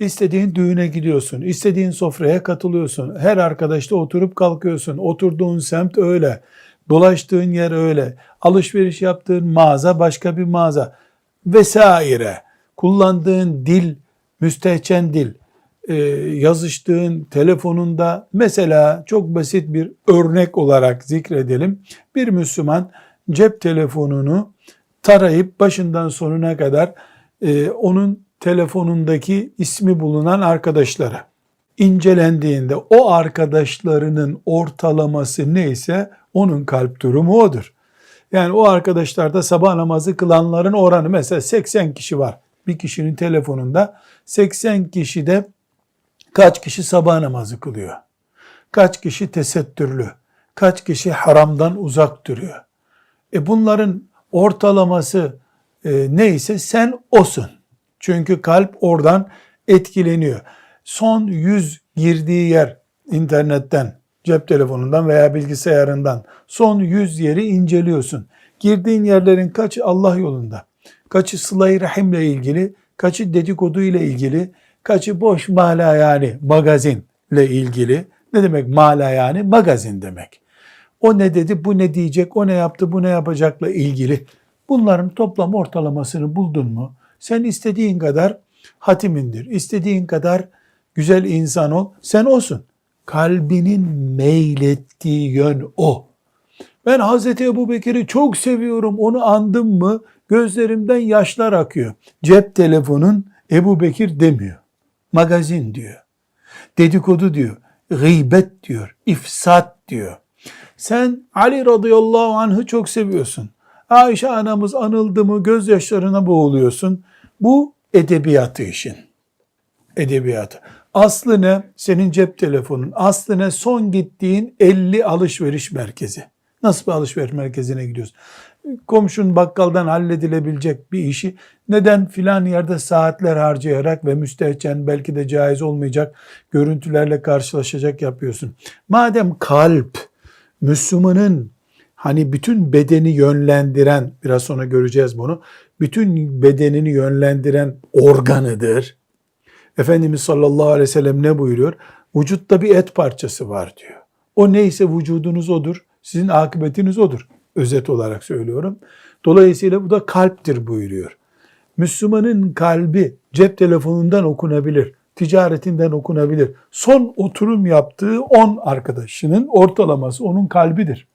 İstediğin düğüne gidiyorsun, istediğin sofraya katılıyorsun. Her arkadaşla oturup kalkıyorsun. Oturduğun semt öyle. Dolaştığın yer öyle. Alışveriş yaptığın mağaza başka bir mağaza vesaire. Kullandığın dil müstehcen dil. Ee, yazıştığın telefonunda mesela çok basit bir örnek olarak zikredelim. Bir Müslüman cep telefonunu tarayıp başından sonuna kadar e, onun telefonundaki ismi bulunan arkadaşlara incelendiğinde o arkadaşlarının ortalaması neyse onun kalp durumu odur. Yani o arkadaşlarda sabah namazı kılanların oranı mesela 80 kişi var. Bir kişinin telefonunda 80 kişide kaç kişi sabah namazı kılıyor? Kaç kişi tesettürlü? Kaç kişi haramdan uzak duruyor? E bunların ortalaması e, neyse sen osun. Çünkü kalp oradan etkileniyor. Son 100 girdiği yer internetten, cep telefonundan veya bilgisayarından son 100 yeri inceliyorsun. Girdiğin yerlerin kaçı Allah yolunda, kaçı sıla-i rahimle ilgili, kaçı dedikodu ile ilgili, kaçı boş mala yani magazinle ilgili. Ne demek mala yani? Magazin demek. O ne dedi, bu ne diyecek, o ne yaptı, bu ne yapacakla ilgili. Bunların toplam ortalamasını buldun mu? Sen istediğin kadar hatimindir, istediğin kadar güzel insan ol, sen olsun. Kalbinin meylettiği yön o. Ben Hazreti Ebu Bekir'i çok seviyorum, onu andım mı gözlerimden yaşlar akıyor. Cep telefonun Ebu Bekir demiyor. Magazin diyor. Dedikodu diyor. Gıybet diyor. ifsat diyor. Sen Ali radıyallahu anh'ı çok seviyorsun. Ayşe anamız anıldı mı gözyaşlarına boğuluyorsun. Bu edebiyatı işin. Edebiyatı. Aslı ne? Senin cep telefonun. Aslı ne? Son gittiğin 50 alışveriş merkezi. Nasıl bir alışveriş merkezine gidiyorsun? Komşun bakkaldan halledilebilecek bir işi neden filan yerde saatler harcayarak ve müstehcen belki de caiz olmayacak görüntülerle karşılaşacak yapıyorsun. Madem kalp Müslümanın hani bütün bedeni yönlendiren, biraz sonra göreceğiz bunu, bütün bedenini yönlendiren organıdır. Efendimiz sallallahu aleyhi ve sellem ne buyuruyor? Vücutta bir et parçası var diyor. O neyse vücudunuz odur, sizin akıbetiniz odur. Özet olarak söylüyorum. Dolayısıyla bu da kalptir buyuruyor. Müslümanın kalbi cep telefonundan okunabilir, ticaretinden okunabilir. Son oturum yaptığı 10 arkadaşının ortalaması onun kalbidir.